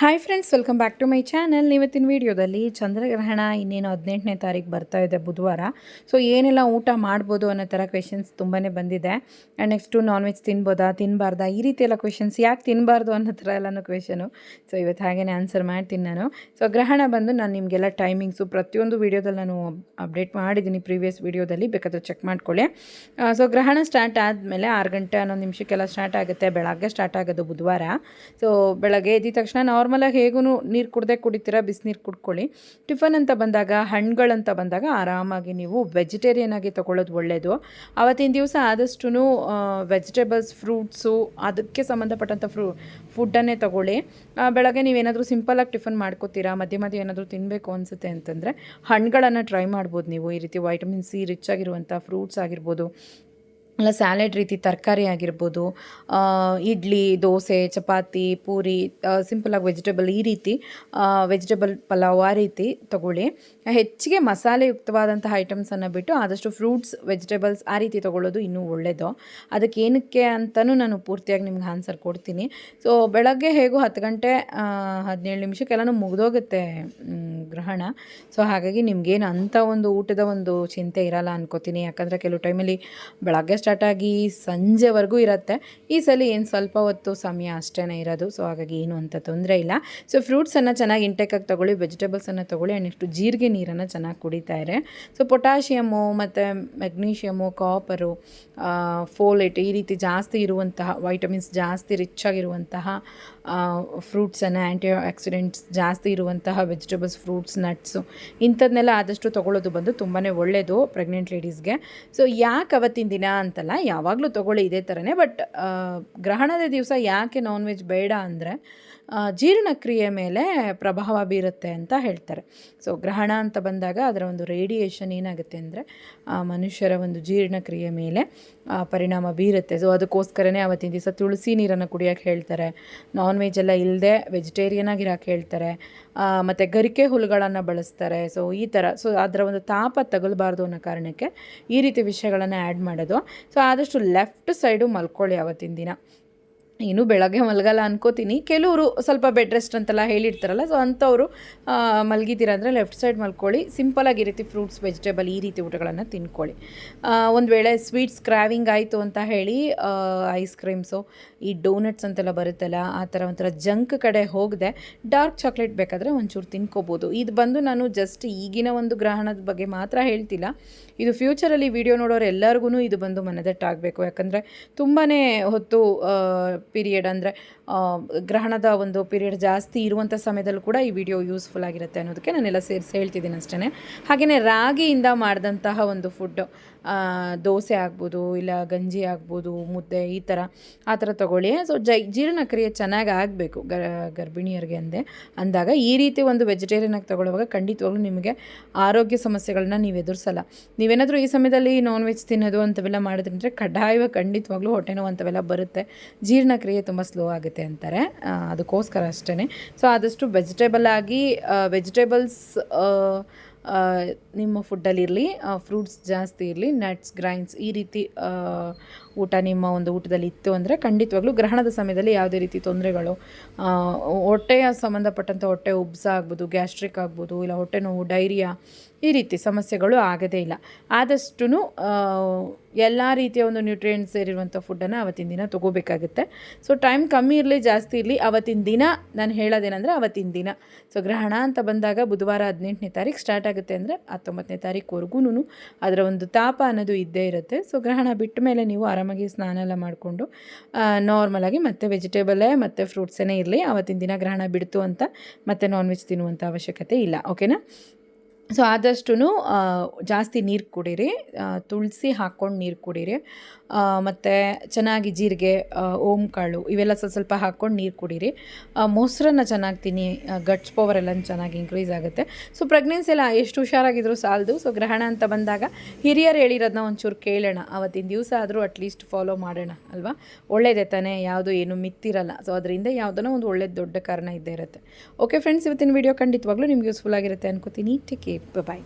Hi friends welcome back to my channel ಇವತ್ತಿನ ವಿಡಿಯೋದಲ್ಲಿ ಚಂದ್ರಗ್ರಹಣ ಇನ್ನೇನು ಹದಿನೆಂಟನೇ ತಾರೀಕು ಬರ್ತಾ ಇದೆ ಬುಧವಾರ. ಸೊ ಏನೆಲ್ಲ ಊಟ ಮಾಡ್ಬೋದು ಅನ್ನೋ ಥರ ಕ್ವೆಶನ್ಸ್ ತುಂಬಾ ಬಂದಿದೆ. ಆ್ಯಂಡ್ ನೆಕ್ಸ್ಟು ನಾನ್ ವೆಜ್ ತಿನ್ಬೋದಾ ತಿನ್ನಬಾರ್ದಾ ಈ ರೀತಿ ಎಲ್ಲ ಕ್ವೆಶನ್ಸ್ ಯಾಕೆ ತಿನ್ನಬಾರ್ದು ಅನ್ನೋ ಥರ ಎಲ್ಲನೂ ಕ್ವೆಶನು ಸೊ ಇವತ್ತು ಹಾಗೇ ಆನ್ಸರ್ ಮಾಡ್ತೀನಿ ನಾನು. ಸೊ ಗ್ರಹಣ ಬಂದು ನಾನು ನಿಮಗೆಲ್ಲ ಟೈಮಿಂಗ್ಸು ಪ್ರತಿಯೊಂದು ವೀಡಿಯೋದಲ್ಲಿ ನಾನು ಅಪ್ಡೇಟ್ ಮಾಡಿದ್ದೀನಿ ಪ್ರೀವಿಯಸ್ ವೀಡಿಯೋದಲ್ಲಿ ಬೇಕಾದ್ರೆ ಚೆಕ್ ಮಾಡ್ಕೊಳ್ಳಿ. ಸೊ ಗ್ರಹಣ ಸ್ಟಾರ್ಟ್ ಆದಮೇಲೆ ಆರು ಗಂಟೆ ಹನ್ನೊಂದು ನಿಮಿಷಕ್ಕೆಲ್ಲ ಸ್ಟಾರ್ಟ್ ಆಗುತ್ತೆ. ಬೆಳಗ್ಗೆ ಸ್ಟಾರ್ಟ್ ಆಗೋದು ಬುಧವಾರ. ಸೊ ಬೆಳಗ್ಗೆ ಎದ್ದ ತಕ್ಷಣ ನಾರ್ಮಲಾಗಿ ಹೇಗೂ ನೀರು ಕುಡ್ದೇ ಕುಡಿತೀರಾ ಬಿಸಿನೀರು ಕುಡ್ಕೊಳ್ಳಿ. ಟಿಫನ್ ಅಂತ ಬಂದಾಗ ಹಣ್ಣುಗಳಂತ ಬಂದಾಗ ಆರಾಮಾಗಿ ನೀವು ವೆಜಿಟೇರಿಯನ್ ಆಗಿ ತೊಗೊಳ್ಳೋದು ಒಳ್ಳೆಯದು ಆವತ್ತಿನ ದಿವಸ ಆದಷ್ಟು ವೆಜಿಟೇಬಲ್ಸ್, ಫ್ರೂಟ್ಸು, ಅದಕ್ಕೆ ಸಂಬಂಧಪಟ್ಟಂಥ ಫ್ರೂ, ಫುಡ್ಡನ್ನೇ ತೊಗೊಳ್ಳಿ. ಬೆಳಗ್ಗೆ ನೀವೇನಾದರೂ ಸಿಂಪಲಾಗಿ ಟಿಫನ್ ಮಾಡ್ಕೋತೀರಾ, ಮಧ್ಯ ಮಧ್ಯ ಏನಾದರೂ ತಿನ್ನಬೇಕು ಅನಿಸುತ್ತೆ ಅಂತಂದರೆ, ಹಣ್ಣುಗಳನ್ನು ಟ್ರೈ ಮಾಡ್ಬೋದು ನೀವು. ಈ ರೀತಿ ವೈಟಮಿನ್ ಸಿ ರಿಚ್ ಆಗಿರುವಂಥ ಫ್ರೂಟ್ಸ್ ಆಗಿರ್ಬೋದು ಅಲ್ಲ ಸ್ಯಾಲೆಡ್ ರೀತಿ ತರಕಾರಿ ಆಗಿರ್ಬೋದು ಇಡ್ಲಿ, ದೋಸೆ, ಚಪಾತಿ, ಪೂರಿ ಸಿಂಪಲಾಗಿ ವೆಜಿಟೇಬಲ್ ಈ ರೀತಿ ವೆಜಿಟೇಬಲ್ ಪಲಾವ್ ಆ ರೀತಿ ತಗೊಳ್ಳಿ. ಹೆಚ್ಚಿಗೆ ಮಸಾಲೆಯುಕ್ತವಾದಂತಹ ಐಟಮ್ಸನ್ನು ಬಿಟ್ಟು ಆದಷ್ಟು ಫ್ರೂಟ್ಸ್ ವೆಜಿಟೇಬಲ್ಸ್ ಆ ರೀತಿ ತೊಗೊಳ್ಳೋದು ಇನ್ನೂ ಒಳ್ಳೆಯದು ಅದಕ್ಕೆ ಏನಕ್ಕೆ ಅಂತಲೂ ನಾನು ಪೂರ್ತಿಯಾಗಿ ನಿಮ್ಗೆ ಆನ್ಸರ್ ಕೊಡ್ತೀನಿ. ಸೊ ಬೆಳಗ್ಗೆ ಹೇಗೂ ಹತ್ತು ಗಂಟೆ ಹದಿನೇಳು ನಿಮಿಷಕ್ಕೆಲ್ಲನೂ ಮುಗಿದೋಗುತ್ತೆ ಗ್ರಹಣ. ಸೊ ಹಾಗಾಗಿ ನಿಮಗೇನು ಅಂಥ ಒಂದು ಊಟದ ಒಂದು ಚಿಂತೆ ಇರಲ್ಲ ಅನ್ಕೋತೀನಿ. ಯಾಕಂದರೆ ಕೆಲವು ಟೈಮಲ್ಲಿ ಬೆಳಗ್ಗೆ ಸ್ಟಾರ್ಟ್ ಆಗಿ ಸಂಜೆವರೆಗೂ ಇರುತ್ತೆ. ಈ ಸಲ ಏನು ಸ್ವಲ್ಪ ಹೊತ್ತು ಸಮಯ ಅಷ್ಟೇ ಇರೋದು. ಸೊ ಹಾಗಾಗಿ ಏನು ಅಂತ ತೊಂದರೆ ಇಲ್ಲ. ಸೊ ಫ್ರೂಟ್ಸನ್ನು ಚೆನ್ನಾಗಿ ಇಂಟೇಕಾಗಿ ತೊಗೊಳ್ಳಿ ವೆಜಿಟೇಬಲ್ಸನ್ನು ತೊಗೊಳ್ಳಿ ಆ್ಯಂಡ್ ನೆಕ್ಸ್ಟು ಜೀರಿಗೆ ನೀರನ್ನು ಚೆನ್ನಾಗಿ ಕುಡಿತಾ ಇದೆ ಸೊ ಪೊಟ್ಯಾಷಿಯಮು ಮತ್ತು ಮೆಗ್ನೀಷಿಯಮು ಕಾಪರು ಫೋಲೇಟ್ ಈ ರೀತಿ ಜಾಸ್ತಿ ಇರುವಂತಹ ವೈಟಮಿನ್ಸ್ ಜಾಸ್ತಿ ರಿಚ್ ಆಗಿರುವಂತಹ ಫ್ರೂಟ್ಸನ್ನು ಆ್ಯಂಟಿ ಆಕ್ಸಿಡೆಂಟ್ಸ್ ಜಾಸ್ತಿ ಇರುವಂತಹ ವೆಜಿಟೇಬಲ್ಸ್ ಫ್ರೂಟ್ಸ್ ನಟ್ಸು ಇಂಥದ್ದನ್ನೆಲ್ಲ ಆದಷ್ಟು ತೊಗೊಳ್ಳೋದು ಬಂದು ತುಂಬಾ ಒಳ್ಳೆಯದು ಪ್ರೆಗ್ನೆಂಟ್ ಲೇಡೀಸ್ಗೆ ಸೊ ಯಾಕೆ ಅವತ್ತಿನ ದಿನ ಅಂತಲ್ಲ ಯಾವಾಗಲೂ ತೊಗೊಳ್ಳಿ ಇದೇ ಥರನೇ ಬಟ್ ಗ್ರಹಣದ ದಿವಸ ಯಾಕೆ ನಾನ್ ವೆಜ್ ಬೇಡ ಅಂದರೆ ಜೀರ್ಣಕ್ರಿಯೆ ಮೇಲೆ ಪ್ರಭಾವ ಬೀರುತ್ತೆ ಅಂತ ಹೇಳ್ತಾರೆ. ಸೊ ಗ್ರಹಣ ಅಂತ ಬಂದಾಗ ಅದರ ಒಂದು ರೇಡಿಯೇಷನ್ ಏನಾಗುತ್ತೆ ಅಂದರೆ ಮನುಷ್ಯರ ಒಂದು ಜೀರ್ಣಕ್ರಿಯೆ ಮೇಲೆ ಪರಿಣಾಮ ಬೀರುತ್ತೆ. ಸೊ ಅದಕ್ಕೋಸ್ಕರನೇ ಅವತ್ತಿನ ದಿವಸ ತುಳಸಿ ನೀರನ್ನು ಕುಡಿಯೋಕ್ಕೆ ಹೇಳ್ತಾರೆ. ನಾನ್ ವೆಜ್ ಎಲ್ಲ ಇಲ್ಲದೆ ವೆಜಿಟೇರಿಯನ್ ಆಗಿರೋಕೆ ಹೇಳ್ತಾರೆ. ಮತ್ತು ಗರಿಕೆ ಹುಳುಗಳನ್ನು ಬಳಸ್ತಾರೆ. ಸೊ ಈ ಥರ ಸೊ ಅದರ ಒಂದು ತಾಪ ತಗಲಬಾರ್ದು ಅನ್ನೋ ಕಾರಣಕ್ಕೆ ಈ ರೀತಿ ವಿಷಯಗಳನ್ನು ಆ್ಯಡ್ ಮಾಡೋದು. ಸೊ ಆದಷ್ಟು ಲೆಫ್ಟ್ ಸೈಡು ಮಲ್ಕೊಳ್ಳಿ ಅವತ್ತಿನ ದಿನ. ಇನ್ನು ಬೆಳಗ್ಗೆ ಮಲಗಲ್ಲ ಅನ್ಕೋತೀನಿ. ಕೆಲವರು ಸ್ವಲ್ಪ ಬೆಡ್ ರೆಸ್ಟ್ ಅಂತೆಲ್ಲ ಹೇಳಿರ್ತಾರಲ್ಲ ಸೊ ಅಂಥವರು ಮಲಗಿದ್ದೀರ ಅಂದರೆ ಲೆಫ್ಟ್ ಸೈಡ್ ಮಲ್ಕೊಳ್ಳಿ. ಸಿಂಪಲಾಗಿ ರೀತಿ ಫ್ರೂಟ್ಸ್, ವೆಜಿಟೇಬಲ್ ಈ ರೀತಿ ಊಟಗಳನ್ನು ತಿನ್ಕೊಳ್ಳಿ. ಒಂದು ವೇಳೆ ಸ್ವೀಟ್ಸ್, ಕ್ರಾವಿಂಗ್ ಆಯಿತು ಅಂತ ಹೇಳಿ ಐಸ್ ಕ್ರೀಮ್ಸು, ಈ ಡೋನಟ್ಸ್ ಅಂತೆಲ್ಲ ಬರುತ್ತಲ್ಲ, ಆ ಥರ ಒಂಥರ ಜಂಕ್ ಕಡೆ ಹೋಗದೆ, ಡಾರ್ಕ್ ಚಾಕ್ಲೇಟ್ ಬೇಕಾದರೆ ಒಂಚೂರು ತಿನ್ಕೋಬೋದು. ಇದು ಬಂದು ನಾನು ಜಸ್ಟ್ ಈಗಿನ ಒಂದು ಗ್ರಹಣದ ಬಗ್ಗೆ ಮಾತ್ರ ಹೇಳ್ತಿಲ್ಲ. ಇದು ಫ್ಯೂಚರಲ್ಲಿ ವಿಡಿಯೋ ನೋಡೋರು ಎಲ್ಲರಿಗೂ ಇದು ಬಂದು ಮನದಟ್ಟಾಗಬೇಕು. ಯಾಕಂದರೆ ತುಂಬಾ ಹೊತ್ತು ಪೀರಿಯಡ್ ಅಂದರೆ ಗ್ರಹಣದ ಒಂದು ಪೀರಿಯಡ್ ಜಾಸ್ತಿ ಇರುವಂಥ ಸಮಯದಲ್ಲೂ ಕೂಡ ಈ ವಿಡಿಯೋ ಯೂಸ್ಫುಲ್ ಆಗಿರುತ್ತೆ ಅನ್ನೋದಕ್ಕೆ ನಾನೆಲ್ಲ ಸೇರಿಸಿ ಹೇಳ್ತಿದ್ದೀನಿ ಅಷ್ಟೇ ಹಾಗೆಯೇ ರಾಗಿಯಿಂದ ಮಾಡಿದಂತಹ ಒಂದು ಫುಡ್ ದೋಸೆ ಆಗ್ಬೋದು, ಇಲ್ಲ ಗಂಜಿ ಆಗ್ಬೋದು, ಮುದ್ದೆ ಈ ಥರ ಆ ಥರ ತೊಗೊಳ್ಳಿ. ಸೊ ಜೈ, ಜೀರ್ಣಕ್ರಿಯೆ ಚೆನ್ನಾಗಿ ಆಗಬೇಕು ಗರ್ಭಿಣಿಯರಿಗೆ ಅಂದೆ. ಅಂದಾಗ ಈ ರೀತಿ ಒಂದು ವೆಜಿಟೇರಿಯನ್ ಆಗಿ ತೊಗೊಳ್ಳುವಾಗ ಖಂಡಿತವಾಗ್ಲೂ ನಿಮಗೆ ಆರೋಗ್ಯ ಸಮಸ್ಯೆಗಳನ್ನ ನೀವು ಎದುರಿಸಲ್ಲ. ನೀವೇನಾದರೂ ಈ ಸಮಯದಲ್ಲಿ ನಾನ್ ವೆಜ್ ತಿನ್ನೋದು ಅಂಥವೆಲ್ಲ ಮಾಡಿದ್ರೆ ಕಡ್ಡಾಯವಾಗಿ ಖಂಡಿತವಾಗ್ಲೂ ಹೊಟ್ಟೆ ನೋವು ಅಂತವೆಲ್ಲ ಬರುತ್ತೆ. ಜೀರ್ಣಕ್ರಿಯೆ ತುಂಬ ಸ್ಲೋ ಆಗುತ್ತೆ ಅಂತಾರೆ. ಅದಕ್ಕೋಸ್ಕರ ಅಷ್ಟೇ ಸೊ ಆದಷ್ಟು ವೆಜಿಟೇಬಲ್ ಆಗಿ ವೆಜಿಟೇಬಲ್ಸ್ ನಿಮ್ಮ ಫುಡ್ಡಲ್ಲಿರಲಿ ಫ್ರೂಟ್ಸ್ ಜಾಸ್ತಿ ಇರಲಿ ನಟ್ಸ್ ಗ್ರೈನ್ಸ್ ಈ ರೀತಿ ಊಟ ನಿಮ್ಮ ಒಂದು ಊಟದಲ್ಲಿ ಇತ್ತು ಅಂದರೆ ಖಂಡಿತವಾಗ್ಲೂ ಗ್ರಹಣದ ಸಮಯದಲ್ಲಿ ಯಾವುದೇ ರೀತಿ ತೊಂದರೆಗಳು ಹೊಟ್ಟೆಯ ಸಂಬಂಧಪಟ್ಟಂಥ ಹೊಟ್ಟೆ ಉಬ್ಸ ಆಗ್ಬೋದು, ಗ್ಯಾಸ್ಟ್ರಿಕ್ ಆಗ್ಬೋದು, ಇಲ್ಲ ಹೊಟ್ಟೆ ನೋವು, ಡೈರಿಯಾ, ಈ ರೀತಿ ಸಮಸ್ಯೆಗಳು ಆಗೋದೇ ಇಲ್ಲ. ಆದಷ್ಟು ಎಲ್ಲ ರೀತಿಯ ಒಂದು ನ್ಯೂಟ್ರಿಯೆಂಟ್ಸ್ ಸೇರಿರುವಂಥ ಫುಡ್ಡನ್ನು ಅವತ್ತಿನ ದಿನ ತೊಗೋಬೇಕಾಗುತ್ತೆ. ಸೊ ಟೈಮ್ ಕಮ್ಮಿ ಇರಲಿ, ಜಾಸ್ತಿ ಇರಲಿ, ಅವತ್ತಿನ ದಿನ ನಾನು ಹೇಳೋದೇನೆಂದರೆ ಅವತ್ತಿನ ದಿನ. ಸೊ ಗ್ರಹಣ ಅಂತ ಬಂದಾಗ ಬುಧವಾರ ಹದಿನೆಂಟನೇ ತಾರೀಕು ಸ್ಟಾರ್ಟ್ ಆಗುತ್ತೆ ಅಂದರೆ ಹತ್ತೊಂಬತ್ತನೇ ತಾರೀಕುವರೆಗೂ ಅದರ ಒಂದು ತಾಪ ಅನ್ನೋದು ಇದ್ದೇ ಇರುತ್ತೆ. ಸೊ ಗ್ರಹಣ ಬಿಟ್ಟ ಮೇಲೆ ನೀವು ಆರಾಮಾಗಿ ಸ್ನಾನ ಎಲ್ಲ ಮಾಡಿಕೊಂಡು ನಾರ್ಮಲಾಗಿ ಮತ್ತೆ ವೆಜಿಟೇಬಲೇ ಮತ್ತು ಫ್ರೂಟ್ಸೇ ಇರಲಿ, ಅವತ್ತಿನ ದಿನ ಗ್ರಹಣ ಬಿಡ್ತು ಅಂತ ಮತ್ತೆ ನಾನ್ ವೆಜ್ ತಿನ್ನುವಂಥ ಅವಶ್ಯಕತೆ ಇಲ್ಲ ಓಕೆನಾ ಸೊ ಆದಷ್ಟು ಜಾಸ್ತಿ ನೀರು ಕುಡೀರಿ ತುಳಸಿ ಹಾಕ್ಕೊಂಡು ನೀರು ಕುಡೀರಿ. ಮತ್ತು ಚೆನ್ನಾಗಿ ಜೀರಿಗೆ ಓಮ್ ಕಾಳು ಇವೆಲ್ಲ ಸ್ವಲ್ಪ ಸ್ವಲ್ಪ ಹಾಕ್ಕೊಂಡು ನೀರು ಕುಡೀರಿ. ಮೊಸರನ್ನು ಚೆನ್ನಾಗಿ ತಿನ್ನಿ ಗಟ್ಸ್ ಪವರ್ ಎಲ್ಲ ಚೆನ್ನಾಗಿ ಇನ್ಕ್ರೀಸ್ ಆಗುತ್ತೆ. ಸೊ ಪ್ರೆಗ್ನೆನ್ಸಿ ಎಲ್ಲ ಎಷ್ಟು ಹುಷಾರಾಗಿದ್ರು ಸಾಲದು. ಸೊ ಗ್ರಹಣ ಅಂತ ಬಂದಾಗ ಹಿರಿಯರು ಹೇಳಿರೋದನ್ನ ಒಂಚೂರು ಕೇಳೋಣ. ಅವತ್ತಿನ ದಿವಸ ಆದರೂ ಅಟ್ಲೀಸ್ಟ್ ಫಾಲೋ ಮಾಡೋಣ, ಅಲ್ವಾ? ಒಳ್ಳೇದೇ ತಾನೇ, ಯಾವುದು ಏನು ಮಿತ್ತಿರಲ್ಲ. ಸೊ ಅದರಿಂದ ಯಾವುದೋ ಒಂದು ಒಳ್ಳೆಯ ದೊಡ್ಡ ಕಾರಣ ಇದ್ದೇ ಇರುತ್ತೆ. ಓಕೆ ಫ್ರೆಂಡ್ಸ್ ಇವತ್ತಿನ ವಿಡಿಯೋ ಖಂಡಿತವಾಗ್ಲೂ ನಿಮ್ಗೆ ಯೂಸ್ಫುಲ್ ಆಗಿರುತ್ತೆ ಅನ್ಕೋತೀನಿ. ಟೇಕ್ ಬಾಯ್